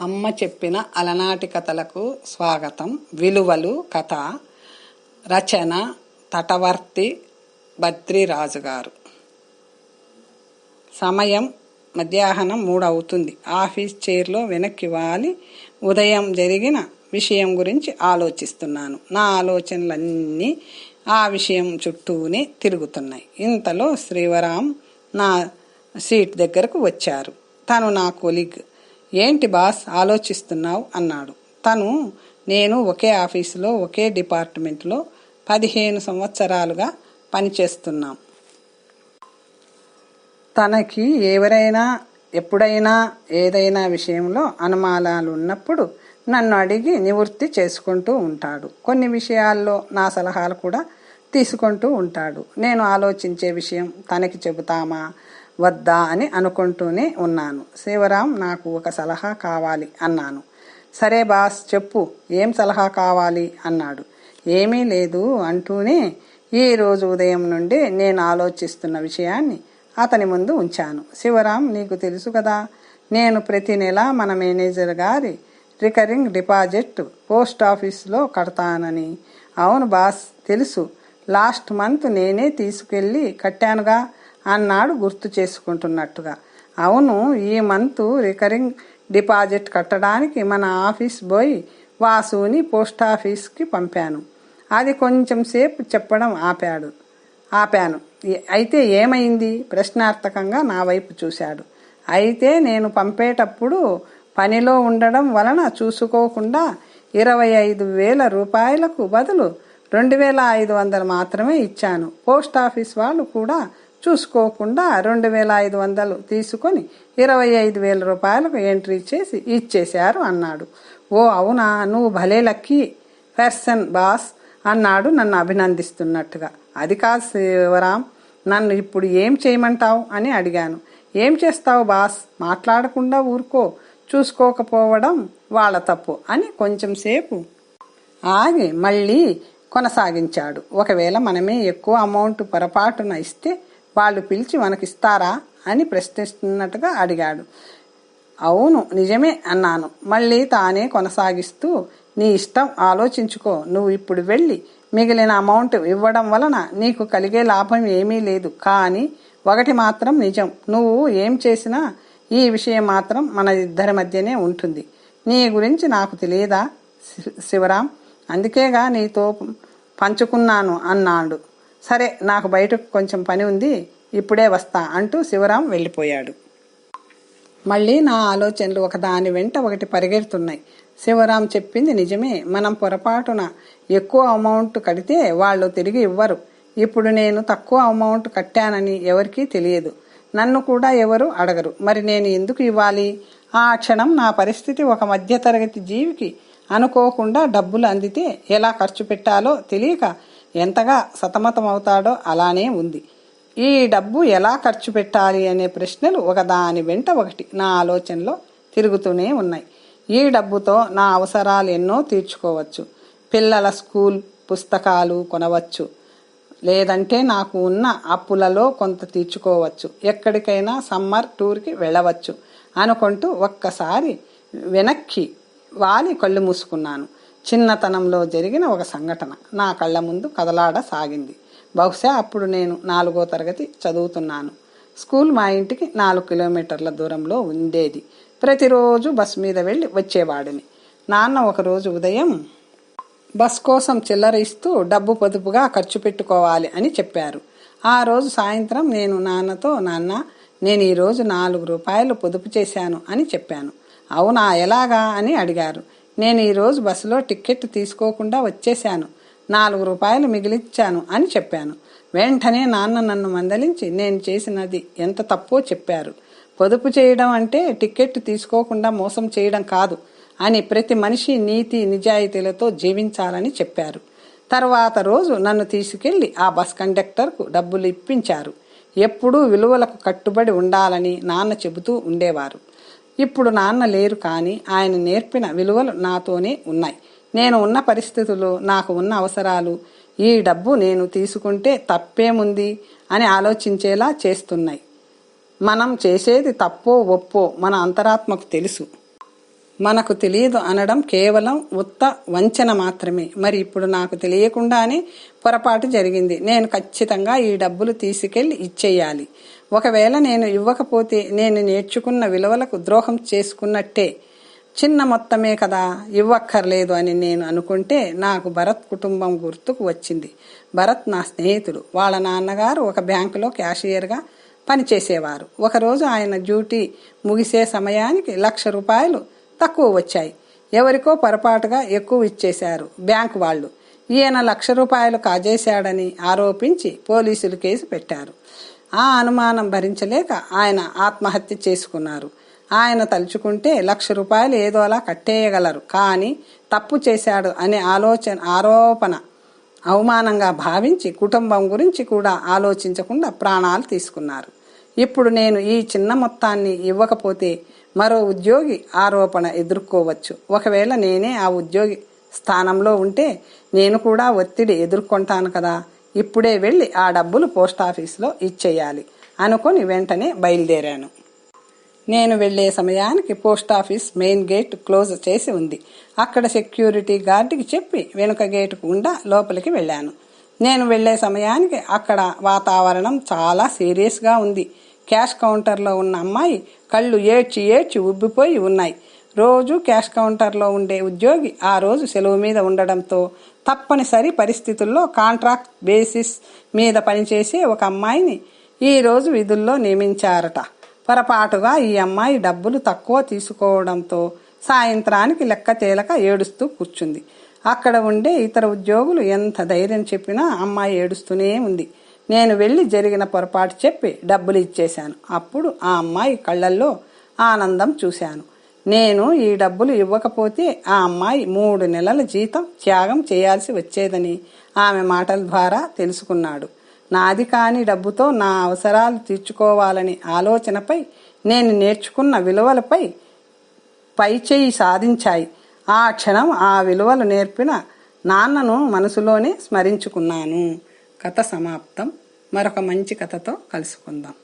అమ్మ చెప్పిన అలనాటి కథలకు స్వాగతం. విలువలు కథ రచన తటవర్తి బద్రిరాజు గారు. సమయం మధ్యాహ్నం మూడు అవుతుంది ఆఫీస్ చైర్లో వెనక్కి వాలి ఉదయం జరిగిన విషయం గురించి ఆలోచిస్తున్నాను. నా ఆలోచనలన్నీ ఆ విషయం చుట్టూనే తిరుగుతున్నాయి. ఇంతలో శ్రీవరాం నా సీట్ దగ్గరకు వచ్చారు. తను నా కొలిగ్. ఏంటి బాస్ ఆలోచిస్తున్నావు? అన్నాడు. తను నేను ఒకే ఆఫీసులో ఒకే డిపార్ట్మెంట్లో పదిహేను సంవత్సరాలుగా పనిచేస్తున్నాం. తనకి ఎవరైనా ఎప్పుడైనా ఏదైనా విషయంలో అనుమానాలు ఉన్నప్పుడు నన్ను అడిగి నివృత్తి చేసుకుంటూ ఉంటాడు. కొన్ని విషయాల్లో నా సలహాలు కూడా తీసుకుంటూ ఉంటాడు. నేను ఆలోచించే విషయం తనకి చెబుతామా? వద్దా అని అనుకుంటూనే ఉన్నాను. శివరాం నాకు ఒక సలహా కావాలి అన్నాను. సరే బాస్ చెప్పు ఏం సలహా కావాలి అన్నాడు. ఏమీ లేదు అంటూనే ఈ రోజు ఉదయం నుండి నేను ఆలోచిస్తున్న విషయాన్ని అతని ముందు ఉంచాను. శివరాం నీకు తెలుసు కదా నేను ప్రతి నెల మన మేనేజర్ గారి రికరింగ్ డిపాజిట్ పోస్ట్ ఆఫీస్లో కడతానని. అవును బాస్ తెలుసు. లాస్ట్ మంత్ నేనే తీసుకెళ్ళి కట్టానుగా. అన్నాడు గుర్తు చేసుకుంటున్నట్టుగా. అవును ఈ మంత్ రికరింగ్ డిపాజిట్ కట్టడానికి మన ఆఫీస్ పోయి వాసుని పోస్ట్ ఆఫీస్కి పంపాను. అది కొంచెం సేపు చెప్పడం ఆపాడు. ఆపాను. అయితే ఏమైంది? ప్రశ్నార్థకంగా నా వైపు చూశాడు. అయితే నేను పంపేటప్పుడు పనిలో ఉండడం వలన చూసుకోకుండా ఇరవై ఐదు వేల రూపాయలకు బదులు రెండు వేల ఐదు వందలు మాత్రమే ఇచ్చాను. పోస్ట్ ఆఫీస్ వాళ్ళు కూడా చూసుకోకుండా రెండు వేల ఐదు వందలు తీసుకొని ఇరవై ఐదు వేల రూపాయలకు ఎంట్రీ చేసి ఇచ్చేశారు అన్నాడు. ఓ అవునా? నువ్వు భలే లక్కీ పర్సన్ బాస్ అన్నాడు నన్ను అభినందిస్తున్నట్టుగా. అది కాదు శివరాం నన్ను ఇప్పుడు ఏం చేయమంటావు అని అడిగాను. ఏం చేస్తావు బాస్? మాట్లాడకుండా ఊరుకో. చూసుకోకపోవడం వాళ్ళ తప్పు అని కొంచెం సేపు ఆగి మళ్ళీ కొనసాగించాడు. ఒకవేళ మనమే ఎక్కువ అమౌంట్ పొరపాటున ఇస్తే వాళ్ళు పిలిచి మనకిస్తారా అని ప్రశ్నిస్తున్నట్టుగా అడిగాడు. అవును నిజమే అన్నాను. మళ్ళీ తానే కొనసాగిస్తూ నీ ఇష్టం ఆలోచించుకో నువ్వు ఇప్పుడు వెళ్ళి మిగిలిన అమౌంట్ ఇవ్వడం వలన నీకు కలిగే లాభం ఏమీ లేదు. కానీ ఒకటి మాత్రం నిజం నువ్వు ఏం చేసినా ఈ విషయం మాత్రం మన ఇద్దరి మధ్యనే ఉంటుంది. నీ గురించి నాకు తెలియదా శివరాం? అందుకేగా నీతో పంచుకున్నాను అన్నాడు. సరే నాకు బయటకు కొంచెం పని ఉంది ఇప్పుడే వస్తా అంటూ శివరాం వెళ్ళిపోయాడు. మళ్ళీ నా ఆలోచనలు ఒకదాని వెంట ఒకటి పరిగెడుతున్నాయి. శివరాం చెప్పింది నిజమే మనం పొరపాటున ఎక్కువ అమౌంట్ కడితే వాళ్ళు తిరిగి ఇవ్వరు. ఇప్పుడు నేను తక్కువ అమౌంట్ కట్టానని ఎవరికీ తెలియదు. నన్ను కూడా ఎవరు అడగరు. మరి నేను ఎందుకు ఇవ్వాలి? ఆ క్షణం నా పరిస్థితి ఒక మధ్యతరగతి జీవికి అనుకోకుండా డబ్బులు అందితే ఎలా ఖర్చు పెట్టాలో తెలియక ఎంతగా సతమతమవుతాడో అలానే ఉంది. ఈ డబ్బు ఎలా ఖర్చు పెట్టాలి అనే ప్రశ్నలు ఒకదాని వెంట ఒకటి నా ఆలోచనలో తిరుగుతూనే ఉన్నాయి. ఈ డబ్బుతో నా అవసరాలు ఎన్నో తీర్చుకోవచ్చు. పిల్లల స్కూల్ పుస్తకాలు కొనవచ్చు. లేదంటే నాకు ఉన్న అప్పులలో కొంత తీర్చుకోవచ్చు. ఎక్కడికైనా సమ్మర్ టూర్కి వెళ్ళవచ్చు అనుకుంటూ ఒక్కసారి వెనక్కి వాలి కళ్ళు మూసుకున్నాను. చిన్నతనంలో జరిగిన ఒక సంఘటన. నా కళ్ళ ముందు కదలాడసాగింది బహుశా అప్పుడు నేను నాలుగో తరగతి చదువుతున్నాను. స్కూల్ మా ఇంటికి నాలుగు కిలోమీటర్ల దూరంలో ఉండేది. ప్రతిరోజు బస్ మీద వెళ్ళి వచ్చేవాడిని. నాన్న ఒకరోజు ఉదయం బస్ కోసం చిల్లర ఇస్తూ డబ్బు పొదుపుగా ఖర్చు పెట్టుకోవాలి అని చెప్పారు. ఆ రోజు సాయంత్రం నేను నాన్నతో నాన్న నేను ఈరోజు నాలుగు రూపాయలు పొదుపు చేశాను అని చెప్పాను. అవునా ఎలాగా? అని అడిగారు. నేను ఈరోజు బస్సులో టికెట్ తీసుకోకుండా వచ్చేశాను. నాలుగు రూపాయలు మిగిలిచ్చాను అని చెప్పాను. వెంటనే నాన్న నన్ను మందలించి నేను చేసినది ఎంత తప్పో చెప్పారు. పొదుపు చేయడం అంటే టికెట్ తీసుకోకుండా మోసం చేయడం కాదు అని ప్రతి మనిషి నీతి నిజాయితీలతో జీవించాలని చెప్పారు. తర్వాత రోజు నన్ను తీసుకెళ్ళి ఆ బస్ కండక్టర్కు డబ్బులు ఇప్పించారు. ఎప్పుడూ విలువలకు కట్టుబడి ఉండాలని నాన్న చెబుతూ ఉండేవారు. ఇప్పుడు నాన్న లేరు కానీ ఆయన నేర్పిన విలువలు నాతోనే ఉన్నాయి. నేను ఉన్న పరిస్థితులు నాకు ఉన్న అవసరాలు ఈ డబ్బు నేను తీసుకుంటే తప్పేముంది అని ఆలోచించేలా చేస్తున్నాయి. మనం చేసేది తప్పో ఒప్పో మన అంతరాత్మకు తెలుసు. మనకు తెలియదు అనడం కేవలం ఉత్త వంచన మాత్రమే. మరి ఇప్పుడు నాకు తెలియకుండానే పొరపాటు జరిగింది. నేను ఖచ్చితంగా ఈ డబ్బులు తీసుకెళ్ళి ఇచ్చేయాలి. ఒకవేళ నేను ఇవ్వకపోతే నేను నేర్చుకున్న విలువలకు ద్రోహం చేసుకున్నట్టే. చిన్న మొత్తమే కదా ఇవ్వక్కర్లేదు అని నేను అనుకుంటే నాకు భరత్ కుటుంబం గుర్తుకు వచ్చింది. భరత్ నా స్నేహితుడు. వాళ్ళ నాన్నగారు ఒక బ్యాంకులో క్యాషియర్గా పనిచేసేవారు. ఒకరోజు ఆయన డ్యూటీ ముగిసే సమయానికి లక్ష రూపాయలు తక్కువ వచ్చాయి. ఎవరికో పొరపాటుగా ఎక్కువ ఇచ్చేశారు బ్యాంకు వాళ్ళు. ఈయన లక్ష రూపాయలు కాజేశాడని ఆరోపించి పోలీసులు కేసు పెట్టారు. ఆ అనుమానం భరించలేక ఆయన ఆత్మహత్య చేసుకున్నారు. ఆయన తలుచుకుంటే లక్ష రూపాయలు ఏదో అలా కట్టేయగలరు. కానీ తప్పు చేశాడు అనే ఆలోచన ఆరోపణ అవమానంగా భావించి కుటుంబం గురించి కూడా ఆలోచించకుండా ప్రాణాలు తీసుకున్నారు. ఇప్పుడు నేను ఈ చిన్న మొత్తాన్ని ఇవ్వకపోతే మరో ఉద్యోగి ఆరోపణ ఎదుర్కోవచ్చు. ఒకవేళ నేనే ఆ ఉద్యోగి స్థానంలో ఉంటే నేను కూడా ఒత్తిడి ఎదుర్కొంటాను కదా. ఇప్పుడే వెళ్ళి ఆ డబ్బులు పోస్ట్ ఆఫీస్లో ఇచ్చేయాలి అనుకొని వెంటనే బయలుదేరాను. నేను వెళ్ళే సమయానికి post office main gate close చేసి ఉంది. అక్కడ సెక్యూరిటీ గార్డుకి చెప్పి వెనుక గేటు గుండా లోపలికి వెళ్ళాను. నేను వెళ్ళే సమయానికి అక్కడ వాతావరణం చాలా సీరియస్గా ఉంది. క్యాష్ కౌంటర్లో ఉన్న అమ్మాయి కళ్ళు ఏడ్చి ఏడ్చి ఉబ్బిపోయి ఉన్నాయి. రోజు క్యాష్ కౌంటర్లో ఉండే ఉద్యోగి ఆ రోజు సెలవు మీద ఉండడంతో తప్పనిసరి పరిస్థితుల్లో కాంట్రాక్ట్ బేసిస్ మీద పనిచేసే ఒక అమ్మాయిని ఈరోజు విధుల్లో నియమించారట. పొరపాటుగా ఈ అమ్మాయి డబ్బులు తక్కువ తీసుకోవడంతో సాయంత్రానికి లెక్క తేలక ఏడుస్తూ కూర్చుంది. అక్కడ ఉండే ఇతర ఉద్యోగులు ఎంత ధైర్యం చెప్పినా అమ్మాయి ఏడుస్తూనే ఉంది. నేను వెళ్ళి జరిగిన పొరపాటు చెప్పి డబ్బులు ఇచ్చేశాను. అప్పుడు ఆ అమ్మాయి కళ్ళల్లో ఆనందం చూశాను. నేను ఈ డబ్బులు ఇవ్వకపోతే ఆ అమ్మాయి మూడు నెలల జీతం త్యాగం చేయాల్సి వచ్చేదని ఆమె మాటల ద్వారా తెలుసుకున్నాడు. నాది కాని డబ్బుతో నా అవసరాలు తీర్చుకోవాలని ఆలోచనపై నేను నేర్చుకున్న విలువలపై పైచేయి సాధించాయి. ఆ క్షణం ఆ విలువలు నేర్పిన నాన్నను మనసులోనే స్మరించుకున్నాను. కథ సమాప్తం. మరొక మంచి కథతో కలుసుకుందాం.